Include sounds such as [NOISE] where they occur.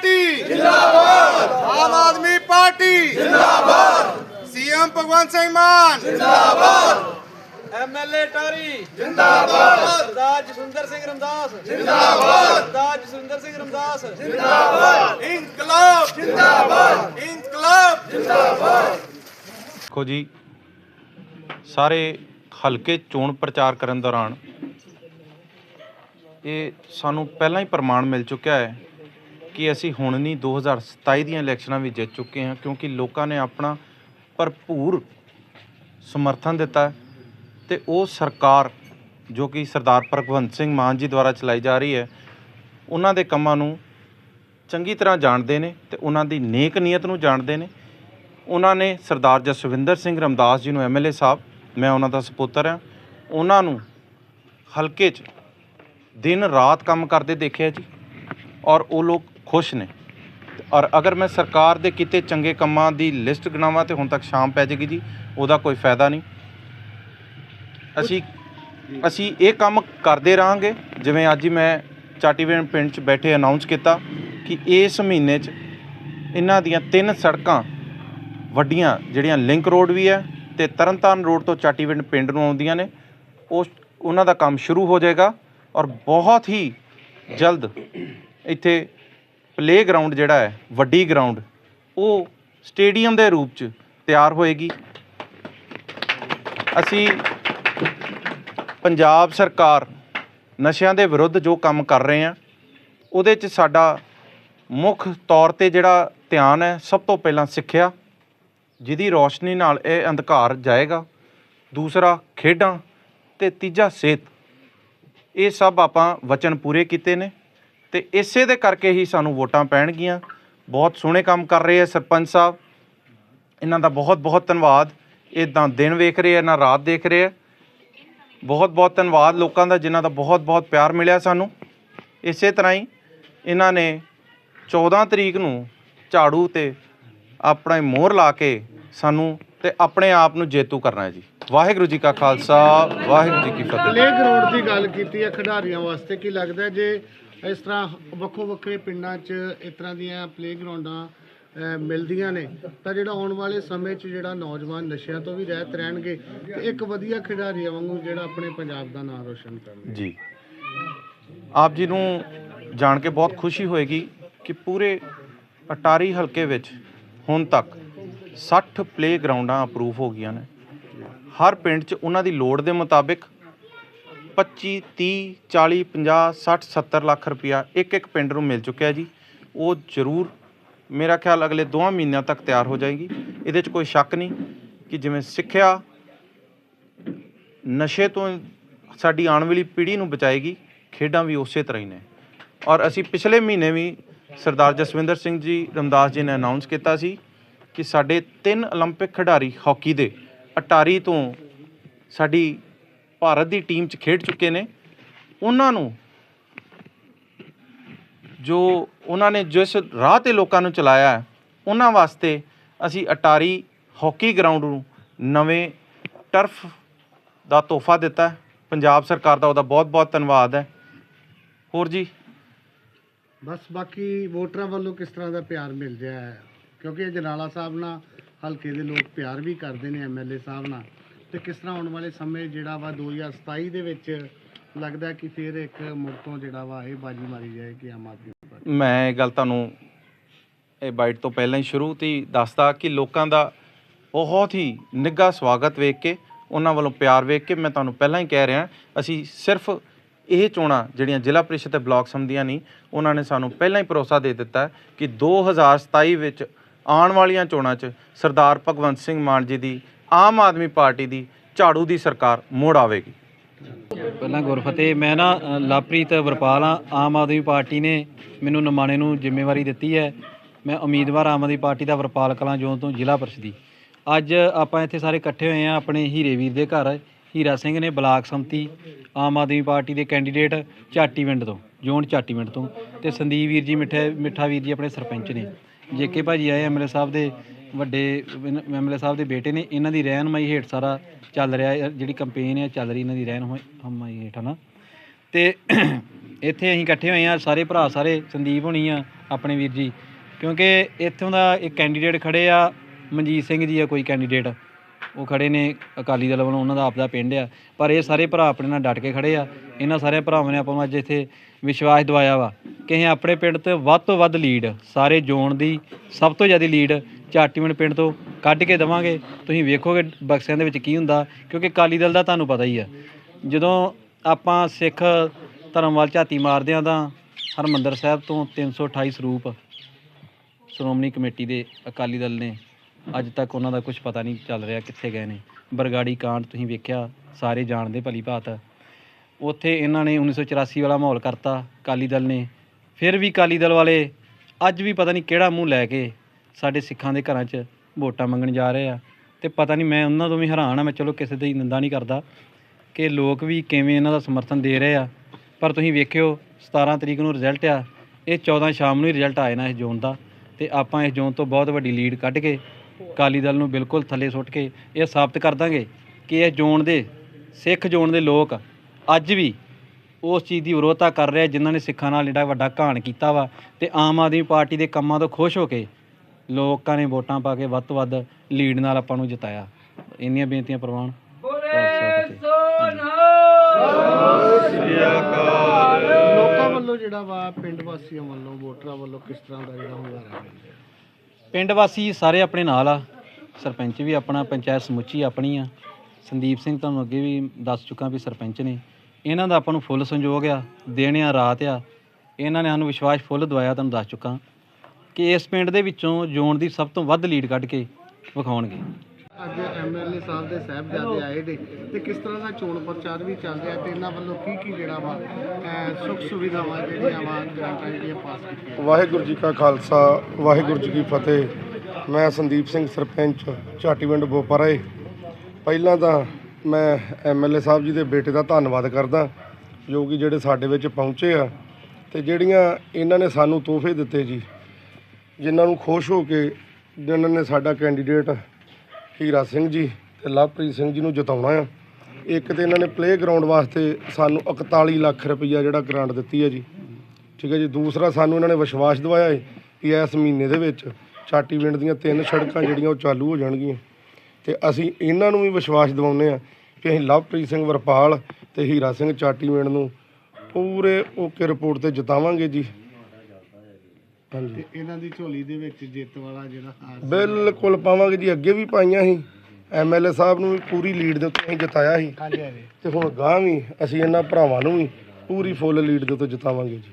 Party. ਜਿੰਦਾਬਾਦ। Aam Aadmi party. ਜਿੰਦਾਬਾਦ। CM Bhagwant Singh Mann. MLA Tari ਜਿੰਦਾਬਾਦ। ਸਰਦਾਰ ਜਸਵਿੰਦਰ ਸਿੰਘ ਰਮਦਾਸ। ਜਿੰਦਾਬਾਦ। ਸਰਦਾਰ ਜਸਵਿੰਦਰ ਸਿੰਘ ਰਮਦਾਸ। ਇਨਕਲਾਬ। ਜਿੰਦਾਬਾਦ। ਇਨਕਲਾਬ। ਦੇਖੋ ਜੀ ਸਾਰੇ ਹਲਕੇ ਚੋਣ ਪ੍ਰਚਾਰ ਕਰਨ ਦੌਰਾਨ ਇਹ ਸਾਨੂੰ ਪਹਿਲਾਂ ਹੀ ਪ੍ਰਮਾਣ ਮਿਲ ਚੁੱਕਿਆ ਹੈ ਕਿ ਅਸੀਂ ਹੁਣ ਨਹੀਂ 2027 ਦੀਆਂ ਇਲੈਕਸ਼ਨਾਂ ਵਿੱਚ ਜਿੱਤ ਚੁੱਕੇ ਹਾਂ, ਕਿਉਂਕਿ ਲੋਕਾਂ ਨੇ ਆਪਣਾ ਭਰਪੂਰ ਸਮਰਥਨ ਦਿੱਤਾ ਹੈ ਤੇ ਉਹ ਸਰਕਾਰ ਜੋ ਕਿ ਸਰਦਾਰ ਭਗਵੰਤ ਸਿੰਘ ਮਾਨ ਜੀ ਦੁਆਰਾ ਚਲਾਈ ਜਾ ਰਹੀ ਹੈ, ਉਹਨਾਂ ਦੇ ਕੰਮਾਂ ਨੂੰ ਚੰਗੀ ਤਰ੍ਹਾਂ ਜਾਣਦੇ ਨੇ ਤੇ ਉਹਨਾਂ ਦੀ ਨੇਕ ਨੀਅਤ ਨੂੰ ਜਾਣਦੇ ਨੇ। ਉਹਨਾਂ ਨੇ ਸਰਦਾਰ ਜਸਵਿੰਦਰ ਸਿੰਘ ਰਮਦਾਸ ਜੀ ਨੂੰ ਐਮਐਲਏ ਸਾਹਿਬ, ਮੈਂ ਉਹਨਾਂ ਦਾ ਸਪੁੱਤਰ ਹਾਂ, ਉਹਨਾਂ ਨੂੰ ਹਲਕੇ 'ਚ ਦਿਨ ਰਾਤ ਕੰਮ ਕਰਦੇ ਦੇਖਿਆ ਜੀ ਔਰ ਉਹ ਲੋਕ ਖੁਸ਼ ਨੇ। ਔਰ ਅਗਰ ਮੈਂ ਸਰਕਾਰ ਦੇ ਕੀਤੇ ਚੰਗੇ ਕੰਮਾਂ ਦੀ ਲਿਸਟ ਗਿਣਾਵਾਂ ਤੇ ਹੁਣ ਤੱਕ ਸ਼ਾਮ ਪੈ ਜਾਏਗੀ ਜੀ, ਉਹਦਾ ਕੋਈ ਫਾਇਦਾ ਨਹੀਂ। ਅਸੀਂ ਅਸੀਂ ਇਹ ਕੰਮ ਕਰਦੇ ਰਹਾਂਗੇ, ਜਿਵੇਂ ਅੱਜ ਹੀ ਮੈਂ ਚਾਟੀਵੇਣ ਪਿੰਡ 'ਚ ਬੈਠੇ ਅਨਾਉਂਸ ਕੀਤਾ ਕਿ ਇਸ ਮਹੀਨੇ 'ਚ ਇਹਨਾਂ ਦੀਆਂ ਤਿੰਨ ਸੜਕਾਂ ਵੱਡੀਆਂ, ਜਿਹੜੀਆਂ ਲਿੰਕ ਰੋਡ ਵੀ ਹੈ ਤੇ ਤਰਨਤਾਰਨ ਰੋਡ ਤੋਂ ਚਾਟੀਵਿੰਡ ਪਿੰਡ ਨੂੰ ਆਉਂਦੀਆਂ ਨੇ, ਉਸ, ਉਹਨਾਂ ਦਾ ਕੰਮ ਸ਼ੁਰੂ ਹੋ ਜਾਏਗਾ ਔਰ ਬਹੁਤ ਹੀ ਜਲਦ ਇੱਥੇ ਪਲੇਗਰਾਉਂਡ ਜਿਹੜਾ ਹੈ, ਵੱਡੀ ਗਰਾਊਂਡ ਉਹ ਸਟੇਡੀਅਮ ਦੇ ਰੂਪ 'ਚ ਤਿਆਰ ਹੋਏਗੀ। ਅਸੀਂ ਪੰਜਾਬ ਸਰਕਾਰ ਨਸ਼ਿਆਂ ਦੇ ਵਿਰੁੱਧ ਜੋ ਕੰਮ ਕਰ ਰਹੇ ਆ ਉਹਦੇ 'ਚ ਸਾਡਾ ਮੁੱਖ ਤੌਰ ਤੇ ਜਿਹੜਾ ਧਿਆਨ ਹੈ, ਸਭ ਤੋਂ ਪਹਿਲਾਂ ਸਿੱਖਿਆ, ਜਿਹਦੀ ਰੋਸ਼ਨੀ ਨਾਲ ਇਹ ਅੰਧਕਾਰ ਜਾਏਗਾ। ਦੂਸਰਾ, ਖੇਡਾਂ ਤੇ ਤੀਜਾ, ਸਿਹਤ। ਇਹ ਸਭ ਆਪਾਂ ਵਚਨ ਪੂਰੇ ਕੀਤੇ ਨੇ। ਤੇ ਇਸੇ ਦੇ ਕਰਕੇ ਹੀ ਸਾਨੂੰ ਵੋਟਾਂ ਪੈਣਗੀਆਂ। ਬਹੁਤ ਸੋਹਣੇ ਕੰਮ ਕਰ ਰਹੇ ਆ ਸਰਪੰਚ ਸਾਹਿਬ। ਇਹਨਾਂ ਦਾ ਬਹੁਤ ਬਹੁਤ ਧੰਨਵਾਦ। ਇਹ ਇਦਾਂ ਦਿਨ ਵੇਖ ਰਹੇ ਆ ਨਾ ਰਾਤ ਦੇਖ ਰਹੇ ਆ। ਬਹੁਤ ਬਹੁਤ ਧੰਨਵਾਦ ਲੋਕਾਂ ਦਾ ਜਿਨ੍ਹਾਂ ਦਾ ਬਹੁਤ ਬਹੁਤ ਪਿਆਰ ਮਿਲਿਆ ਸਾਨੂੰ। ਇਸੇ ਤਰ੍ਹਾਂ ਹੀ ਇਹਨਾਂ ਨੇ 14 ਤਰੀਕ ਨੂੰ ਝਾੜੂ ਤੇ ਆਪਣਾ ਹੀ ਮੋਹਰ ਲਾ ਕੇ ਸਾਨੂੰ ਤੇ ਆਪਣੇ ਆਪ ਨੂੰ ਜੇਤੂ ਕਰਨਾ ਹੈ ਜੀ। ਵਾਹਿਗੁਰੂ ਜੀ ਕਾ ਖਾਲਸਾ, ਵਾਹਿਗੁਰੂ ਜੀ ਕੀ ਫਤਿਹ। ਪਲੇ ਗਰਾਊਂਡ ਦੀ ਗੱਲ ਕੀਤੀ ਹੈ ਖਿਡਾਰੀਆਂ ਵਾਸਤੇ, ਕੀ ਲੱਗਦਾ ਜੇ ਇਸ ਤਰ੍ਹਾਂ ਵੱਖੋ ਵੱਖਰੇ ਪਿੰਡਾਂ 'ਚ ਇਸ ਤਰ੍ਹਾਂ ਦੀਆਂ ਪਲੇਅਗਰਾਊਂਡਾਂ ਮਿਲਦੀਆਂ ਨੇ। ਤਾਂ ਜਿਹੜਾ ਆਉਣ ਵਾਲੇ ਸਮੇਂ 'ਚ ਜਿਹੜਾ ਨੌਜਵਾਨ ਨਸ਼ਿਆਂ ਤੋਂ ਵੀ ਰਹਿਤ ਰਹਿਣਗੇ, ਤੇ ਇੱਕ ਵਧੀਆ ਖਿਡਾਰੀ ਵਾਂਗੂ ਜਿਹੜਾ ਆਪਣੇ ਪੰਜਾਬ ਦਾ ਨਾਮ ਰੋਸ਼ਨ ਕਰਨਗੇ। ਜੀ। ਆਪ ਜੀ ਨੂੰ ਜਾਣ ਕੇ ਬਹੁਤ ਖੁਸ਼ੀ ਹੋਏਗੀ ਕਿ ਪੂਰੇ ਅਟਾਰੀ ਹਲਕੇ ਵਿੱਚ ਹੁਣ ਤੱਕ 60 ਪਲੇਅਗਰਾਊਂਡਾਂ ਅਪਰੂਵ ਹੋ ਗਈਆਂ ਨੇ। ਹਰ ਪਿੰਡ 'ਚ ਉਹਨਾਂ ਦੀ ਲੋੜ ਦੇ ਮੁਤਾਬਿਕ 25 30 40 50 60 70 ਲੱਖ ਰੁਪਇਆ ਇੱਕ ਇੱਕ ਪਿੰਡ ਨੂੰ ਮਿਲ ਚੁੱਕਿਆ ਜੀ ਉਹ ਜ਼ਰੂਰ ਮੇਰਾ ਖਿਆਲ ਅਗਲੇ 2 ਮਹੀਨਿਆਂ ਤੱਕ ਤਿਆਰ ਹੋ ਜਾਏਗੀ ਇਹਦੇ 'ਚ ਕੋਈ ਸ਼ੱਕ ਨਹੀਂ ਕਿ ਜਿਵੇਂ ਸਿੱਖਿਆ ਨਸ਼ੇ ਤੋਂ ਸਾਡੀ ਆਉਣ ਵਾਲੀ ਪੀੜ੍ਹੀ ਨੂੰ ਬਚਾਏਗੀ ਖੇਡਾਂ ਵੀ ਉਸੇ ਤਰ੍ਹਾਂ ਹੀ ਨੇ ਔਰ ਅਸੀਂ ਪਿਛਲੇ ਮਹੀਨੇ ਵੀ ਸਰਦਾਰ ਜਸਵਿੰਦਰ ਸਿੰਘ ਜੀ ਰਮਦਾਸ ਜੀ ਨੇ ਅਨਾਉਂਸ ਕੀਤਾ ਸੀ ਕਿ ਸਾਡੇ ਤਿੰਨ 올림픽 ਖਿਡਾਰੀ ਹਾਕੀ ਦੇ ਅਟਾਰੀ ਤੋਂ ਸਾਡੀ ਭਾਰਤ ਦੀ ਟੀਮ 'ਚ ਖੇਡ ਚੁੱਕੇ ਨੇ। ਉਹਨਾਂ ਨੂੰ ਜੋ ਉਹਨਾਂ ਨੇ ਜਿਸ ਰਾਹ ਤੇ ਲੋਕਾਂ ਨੂੰ ਚਲਾਇਆ ਹੈ, ਉਹਨਾਂ ਵਾਸਤੇ ਅਸੀਂ ਅਟਾਰੀ ਹਾਕੀ ਗਰਾਊਂਡ ਨੂੰ ਨਵੇਂ ਟਰਫ ਦਾ ਤੋਹਫਾ ਦਿੱਤਾ ਪੰਜਾਬ ਸਰਕਾਰ ਦਾ ਉਹਦਾ ਬਹੁਤ-ਬਹੁਤ ਧੰਨਵਾਦ ਹੈ। ਹੋਰ ਜੀ? ਬਸ ਬਾਕੀ ਵੋਟਰਾਂ ਵੱਲੋਂ ਕਿਸ ਤਰ੍ਹਾਂ ਦਾ ਪਿਆਰ ਮਿਲ ਰਿਹਾ ਹੈ? ਕਿਉਂਕਿ ਜਨਾਲਾ ਸਾਹਿਬ ਨਾਲ ਹਲਕੇ ਦੇ ਲੋਕ ਪਿਆਰ ਵੀ ਕਰਦੇ ਨੇ ਐਮਐਲਏ ਸਾਹਿਬ ਨਾਲ। ਤੇ ਕਿਸ ਤਰ੍ਹਾਂ ਆਉਣ ਵਾਲੇ ਸਮੇਂ ਜਿਹੜਾ ਵਾ 2027 ਦੇ ਵਿੱਚ ਲੱਗਦਾ ਕਿ ਫਿਰ ਇੱਕ ਮੁੜ ਤੋਂ ਜਿਹੜਾ ਵਾ ਇਹ ਬਾਜੀ ਮਾਰੀ ਜਾਏਗੀ ਆਮ ਆਦਮੀ ਪਾਰਟੀ ਮੈਂ ਇਹ ਗੱਲ ਤੁਹਾਨੂੰ ਇਹ ਬਾਈਟ ਤੋਂ ਪਹਿਲਾਂ ਹੀ ਸ਼ੁਰੂ ਤੇ ਹੀ ਦੱਸਦਾ ਕਿ ਲੋਕਾਂ ਦਾ ਬਹੁਤ ਹੀ ਨਿੱਘਾ ਸਵਾਗਤ ਵੇਖ ਕੇ, ਉਹਨਾਂ ਵੱਲੋਂ ਪਿਆਰ ਵੇਖ ਕੇ ਮੈਂ ਤੁਹਾਨੂੰ ਪਹਿਲਾਂ ਹੀ ਕਹਿ ਰਿਹਾ, ਅਸੀਂ ਸਿਰਫ ਇਹ ਚੋਣਾਂ ਜਿਹੜੀਆਂ ਜ਼ਿਲ੍ਹਾ ਪ੍ਰੀਸ਼ਦ ਤੇ ਬਲਾਕ ਸੰਮਤੀਆਂ ਨਹੀਂ ਉਹਨਾਂ ਨੇ ਸਾਨੂੰ ਪਹਿਲਾਂ ਹੀ ਭਰੋਸਾ ਦੇ ਦਿੱਤਾ ਹੈ ਕਿ 2027 ਵਿੱਚ ਆਉਣ ਵਾਲੀਆਂ ਚੋਣਾਂ 'ਚ ਸਰਦਾਰ ਭਗਵੰਤ ਸਿੰਘ ਮਾਨ ਜੀ ਦੀ ਆਮ ਆਦਮੀ ਪਾਰਟੀ ਦੀ ਝਾੜੂ ਦੀ ਸਰਕਾਰ ਮੋੜ ਆਵੇਗੀ। ਪਹਿਲਾਂ ਗੁਰਫਤਿਹ ਮੈਂ ਨਾ ਅ, ਲਵਪ੍ਰੀਤ ਵਰਪਾਲ ਆ ਆਮ ਆਦਮੀ ਪਾਰਟੀ ਨੇ ਮੈਨੂੰ ਨਮਾਣੇ ਨੂੰ ਜ਼ਿੰਮੇਵਾਰੀ ਦਿੱਤੀ ਹੈ। ਮੈਂ ਉਮੀਦਵਾਰ ਆਮ ਆਦਮੀ ਪਾਰਟੀ ਦਾ ਵਰਪਾਲ ਕਲਾਂ ਜ਼ੋਨ ਤੋਂ ਜ਼ਿਲ੍ਹਾ ਪਰਿਸ਼ਦੀ ਅੱਜ ਆਪਾਂ ਇੱਥੇ ਸਾਰੇ ਇਕੱਠੇ ਹੋਏ ਆ ਆਪਣੇ ਹੀਰੇ ਵੀਰ ਦੇ ਘਰ। ਹੀਰਾ ਸਿੰਘ ਨੇ ਬਲਾਕ ਸੰਮਤੀ ਆਮ ਆਦਮੀ ਪਾਰਟੀ ਦੇ ਕੈਂਡੀਡੇਟ ਝਾਟੀਵਿੰਡ ਤੋਂ ਜ਼ੋਨ ਝਾਟੀਵਿੰਡ ਤੋਂ। ਤੇ ਸੰਦੀਪ ਵੀਰ ਜੀ ਮਿੱਠੇ ਮਿੱਠਾ ਵੀਰ ਜੀ ਆਪਣੇ ਸਰਪੰਚ ਨੇ। ਜੇਕੇ ਭਾਜੀ ਆਏ ਐਮਐਲਏ ਸਾਹਿਬ ਦੇ ਵੱਡੇ ਐਮਐਲਏ ਸਾਹਿਬ ਦੇ ਬੇਟੇ ਨੇ, ਇਹਨਾਂ ਦੀ ਰਹਿਨਮਾਈ ਹੇਠ ਸਾਰਾ ਚੱਲ ਰਿਹਾ ਜਿਹੜੀ ਕੰਪੇਨ ਹੈ, ਚੱਲ ਰਹੀ ਇਹਨਾਂ ਦੀ ਰਹਿਨਮਾਈ ਹੇਠ ਨਾ ਤੇ [CLEARS THROAT] ਇੱਥੇ ਅਸੀਂ ਇਕੱਠੇ ਹੋਏ ਆ ਸਾਰੇ ਭਰਾ, ਸਾਰੇ ਸੰਦੀਪ ਹੋਣੀ ਆ, ਆਪਣੇ ਵੀਰ ਜੀ, ਕਿਉਂਕਿ ਇੱਥੋਂ ਦਾ ਇੱਕ ਕੈਂਡੀਡੇਟ ਖੜੇ ਆ, ਮਨਜੀਤ ਸਿੰਘ ਜੀ ਆ ਕੋਈ ਕੈਂਡੀਡੇਟ ਉਹ ਖੜੇ ਨੇ ਅਕਾਲੀ ਦਲ ਵੱਲੋਂ, ਉਹਨਾਂ ਦਾ ਆਪਦਾ ਪਿੰਡ ਆ, ਪਰ ਇਹ ਸਾਰੇ ਭਰਾ ਆਪਣੇ ਨਾਲ ਡਟ ਕੇ ਖੜੇ ਆ, ਇਹਨਾਂ ਸਾਰੇ ਭਰਾਵਾਂ ਨੇ ਆਪਾਂ ਨੂੰ ਅੱਜ ਇੱਥੇ ਵਿਸ਼ਵਾਸ ਦਿਵਾਇਆ ਵਾ ਕਿ ਅਸੀਂ ਆਪਣੇ ਪਿੰਡ ਤੇ ਵੱਧ ਤੋਂ ਵੱਧ ਲੀਡ ਸਾਰੇ ਜ਼ੋਨ ਦੀ ਸਭ ਤੋਂ ਜ਼ਿਆਦਾ ਲੀਡ ਚਾਟੀਵਿੰਡ ਪਿੰਡ ਤੋਂ ਕੱਢ ਕੇ ਦੇਵਾਂਗੇ। ਤੁਸੀਂ ਵੇਖੋਗੇ ਬਕਸਿਆਂ ਦੇ ਵਿੱਚ ਕੀ ਹੁੰਦਾ, ਕਿਉਂਕਿ ਅਕਾਲੀ ਦਲ ਦਾ ਤੁਹਾਨੂੰ ਪਤਾ ਹੀ ਆ। ਜਦੋਂ ਆਪਾਂ ਸਿੱਖ ਧਰਮ ਵੱਲ ਝਾਤੀ ਮਾਰਦੇ ਆ ਤਾਂ ਹਰਮੰਦਰ ਸਾਹਿਬ ਤੋਂ 328 ਸਰੂਪ ਸ਼੍ਰੋਮਣੀ ਕਮੇਟੀ ਦੇ ਅਕਾਲੀ ਦਲ ਨੇ ਅੱਜ ਤੱਕ ਉਹਨਾਂ ਦਾ ਕੁਝ ਪਤਾ ਨਹੀਂ ਚੱਲ ਰਿਹਾ ਕਿੱਥੇ ਗਏ ਨੇ। ਬਰਗਾੜੀ ਕਾਂਡ ਤੁਸੀਂ ਵੇਖਿਆ, ਸਾਰੇ ਜਾਣਦੇ ਭਲੀ ਭਾਤ। ਉੱਥੇ ਇਹਨਾਂ ਨੇ 1984 ਵਾਲਾ ਮਾਹੌਲ ਕਰਤਾ ਅਕਾਲੀ ਦਲ ਨੇ। ਫਿਰ ਵੀ ਅਕਾਲੀ ਦਲ ਵਾਲੇ ਅੱਜ ਵੀ ਪਤਾ ਨਹੀਂ ਕਿਹੜਾ ਮੂੰਹ ਲੈ ਕੇ ਸਾਡੇ ਸਿੱਖਾਂ ਦੇ ਘਰਾਂ 'ਚ ਵੋਟਾਂ ਮੰਗਣ ਜਾ ਰਹੇ ਆ। ਤੇ ਪਤਾ ਨਹੀਂ ਮੈਂ ਉਹਨਾਂ ਤੋਂ ਵੀ ਹੈਰਾਨ ਆ, ਮੈਂ ਚਲੋ ਕਿਸੇ ਦੀ ਨਿੰਦਾ ਨਹੀਂ ਕਰਦਾ ਕਿ ਲੋਕ ਵੀ ਕਿਵੇਂ ਇਹਨਾਂ ਦਾ ਸਮਰਥਨ ਦੇ ਰਹੇ ਆ। ਪਰ ਤੁਸੀਂ ਵੇਖਿਓ 17 ਤਰੀਕ ਨੂੰ ਰਿਜ਼ਲਟ ਆ, ਇਹ 14 ਸ਼ਾਮ ਨੂੰ ਹੀ ਰਿਜ਼ਲਟ ਆਏ ਨਾ ਇਸ ਜ਼ੋਨ ਦਾ। ਤੇ ਆਪਾਂ ਇਸ ਜ਼ੋਨ ਤੋਂ ਬਹੁਤ ਵੱਡੀ ਲੀਡ ਕੱਢ ਕੇ, ਅਕਾਲੀ ਦਲ ਨੂੰ ਬਿਲਕੁਲ ਥੱਲੇ ਸੁੱਟ ਕੇ ਇਹ ਸਾਬਤ ਕਰ ਦਾਂਗੇ ਕਿ ਇਹ ਜ਼ੋਨ ਦੇ, ਸਿੱਖ ਜ਼ੋਨ ਦੇ ਲੋਕ ਅੱਜ ਵੀ ਉਸ ਚੀਜ਼ ਦੀ ਵਿਰੋਧਤਾ ਕਰ ਰਿਹਾ ਜਿਨ੍ਹਾਂ ਨੇ ਸਿੱਖਾਂ ਨਾਲ ਜਿਹੜਾ ਵੱਡਾ ਘਾਣ ਕੀਤਾ ਵਾ। ਤੇ ਆਮ ਆਦਮੀ ਪਾਰਟੀ ਦੇ ਕੰਮਾਂ ਤੋਂ ਖੁਸ਼ ਹੋ ਕੇ ਲੋਕਾਂ ਨੇ ਵੋਟਾਂ ਪਾ ਕੇ ਵੱਧ ਤੋਂ ਵੱਧ ਲੀਡ ਨਾਲ ਆਪਾਂ ਨੂੰ ਜਿਤਾਇਆ। ਇੰਨੀਆਂ ਬੇਨਤੀਆਂ ਪ੍ਰਵਾਨ। ਲੋਕਾਂ ਵੱਲੋਂ ਜਿਹੜਾ ਵਾ ਪਿੰਡ ਵਾਸੀਆਂ ਵੱਲੋਂ ਵੋਟਰਾਂ ਵੱਲੋਂ ਕਿਸ ਤਰ੍ਹਾਂ ਦਾ ਜਿਹੜਾ ਹੁੰਗਾਰਾ ਪਿੰਡ ਵਾਸੀ ਸਾਰੇ ਆਪਣੇ ਨਾਲ ਆ। ਸਰਪੰਚ ਵੀ ਆਪਣਾ ਪੰਚਾਇਤ ਸਮੁੱਚੀ ਆਪਣੀ ਆ। ਸੰਦੀਪ ਸਿੰਘ ਤੁਹਾਨੂੰ ਅੱਗੇ ਵੀ ਦੱਸ ਚੁੱਕਾ ਵੀ ਸਰਪੰਚ ਨੇ। ਇਹਨਾਂ ਦਾ ਆਪਾਂ ਨੂੰ ਫੁੱਲ ਸੰਯੋਗ ਆ ਦਿਨ ਆ ਰਾਤ ਆ। ਇਹਨਾਂ ਨੇ ਸਾਨੂੰ ਵਿਸ਼ਵਾਸ ਫੁੱਲ ਦਵਾਇਆ ਤੁਹਾਨੂੰ ਦੱਸ ਚੁੱਕਾ। ਕਿ ਇਸ ਪਿੰਡ ਦੇ ਵਿੱਚੋਂ ਜ਼ੋਨ ਦੀ ਸਭ ਤੋਂ ਵੱਧ ਲੀਡ ਕੱਢ ਕੇ ਵਿਖਾਉਣਗੇ। ਅੱਜ ਐਮਐਲਏ ਸਾਹਿਬ ਦੇ ਸਾਹਿਬਜ਼ਾਦੇ ਆਏ ਨੇ ਤੇ ਕਿਸ ਤਰ੍ਹਾਂ ਦਾ ਚੋਣ ਪ੍ਰਚਾਰ ਵੀ ਚੱਲ ਰਿਹਾ ਤੇ ਇਹਨਾਂ ਵੱਲੋਂ ਕੀ ਕੀ ਜਿਹੜਾ ਵਾ ਸੁੱਖ ਸੁਵਿਧਾਵਾਂ ਜਿਹੜੀਆਂ ਵਾ ਗ੍ਰਾਂਟਾਂ ਜਿਹੜੀਆਂ ਪਾਸ ਕੀਤੀਆਂ? ਵਾਹਿਗੁਰੂ ਜੀ ਕਾ ਖਾਲਸਾ ਵਾਹਿਗੁਰੂ ਜੀ ਕੀ ਫਤਿਹ। ਮੈਂ ਸੰਦੀਪ ਸਿੰਘ ਸਰਪੰਚ ਝਾਟੀਵਿੰਡ ਬੋਪਰਾਏ। ਪਹਿਲਾਂ ਤਾਂ ਮੈਂ ਐਮਐਲਏ ਸਾਹਿਬ ਜੀ ਦੇ ਬੇਟੇ ਦਾ ਧੰਨਵਾਦ ਕਰਦਾ ਜੋ ਕਿ ਜਿਹੜੇ ਸਾਡੇ ਵਿੱਚ ਪਹੁੰਚੇ ਆ ਤੇ ਜਿਹੜੀਆਂ ਇਹਨਾਂ ਨੇ ਸਾਨੂੰ ਤੋਹਫੇ ਦਿੱਤੇ ਜੀ। ਜਿਨ੍ਹਾਂ ਨੂੰ ਖੁਸ਼ ਹੋ ਕੇ ਜਿਨ੍ਹਾਂ ਨੇ ਸਾਡਾ ਕੈਂਡੀਡੇਟ ਹੀਰਾ ਸਿੰਘ ਜੀ ਤੇ ਲਵਪ੍ਰੀਤ ਸਿੰਘ ਜੀ ਨੂੰ ਜਿਤਾਉਣਾ ਆ। ਇੱਕ ਤੇ ਇਹਨਾਂ ਨੇ ਪਲੇ ਗਰਾਊਂਡ ਵਾਸਤੇ ਸਾਨੂੰ 41 ਲੱਖ ਰੁਪਈਆ ਜਿਹੜਾ ਗ੍ਰਾਂਟ ਦਿੱਤੀ ਹੈ ਜੀ। ਠੀਕ ਹੈ ਜੀ। ਦੂਸਰਾ ਸਾਨੂੰ ਇਹਨਾਂ ਨੇ ਵਿਸ਼ਵਾਸ ਦਿਵਾਇਆ ਹੈ ਕਿ ਇਸ ਮਹੀਨੇ ਦੇ ਵਿੱਚ ਚਾਟੀਵਿੰਡ ਦੀਆਂ ਤਿੰਨ ਸੜਕਾਂ ਜਿਹੜੀਆਂ ਉਹ ਚਾਲੂ ਹੋ ਜਾਣਗੀਆਂ। ਤੇ ਅਸੀਂ ਇਹਨਾਂ ਨੂੰ ਵੀ ਵਿਸ਼ਵਾਸ ਦਿਵਾਉਂਦੇ ਆ ਕਿ ਅਸੀਂ ਲਵਪ੍ਰੀਤ ਸਿੰਘ ਵਰਪਾਲ ਤੇ ਹੀਰਾ ਸਿੰਘ ਚਾਟੀ ਪਿੰਡ ਨੂੰ ਪੂਰੇ ਓਕੇ ਰਿਪੋਰਟ ਤੇ ਜਿਤਾਵਾਂਗੇ ਜੀ। ਤੇ ਇਹਨਾਂ ਦੀ ਝੋਲੀ ਦੇ ਵਿੱਚ ਜਿੱਤ ਵਾਲਾ ਜਿਹੜਾ ਹਾਰ ਬਿਲਕੁਲ ਪਾਵਾਂਗੇ ਜੀ। ਅੱਗੇ ਵੀ ਪਾਈਆਂ ਸੀ। ਐਮਐਲਏ ਸਾਹਿਬ ਨੂੰ ਵੀ ਪੂਰੀ ਲੀਡ ਦੇ ਉੱਤੇ ਅਸੀਂ ਜਿਤਾਇਆ ਸੀ। ਹਾਂਜੀ ਹਾਂਜੀ। ਤੇ ਹੁਣ ਗਾਂ ਵੀ ਅਸੀਂ ਇਹਨਾਂ ਭਰਾਵਾਂ ਨੂੰ ਵੀ ਪੂਰੀ ਫੁੱਲ ਲੀਡ ਦੇ ਉੱਤੇ ਜਿਤਾਵਾਂਗੇ ਜੀ।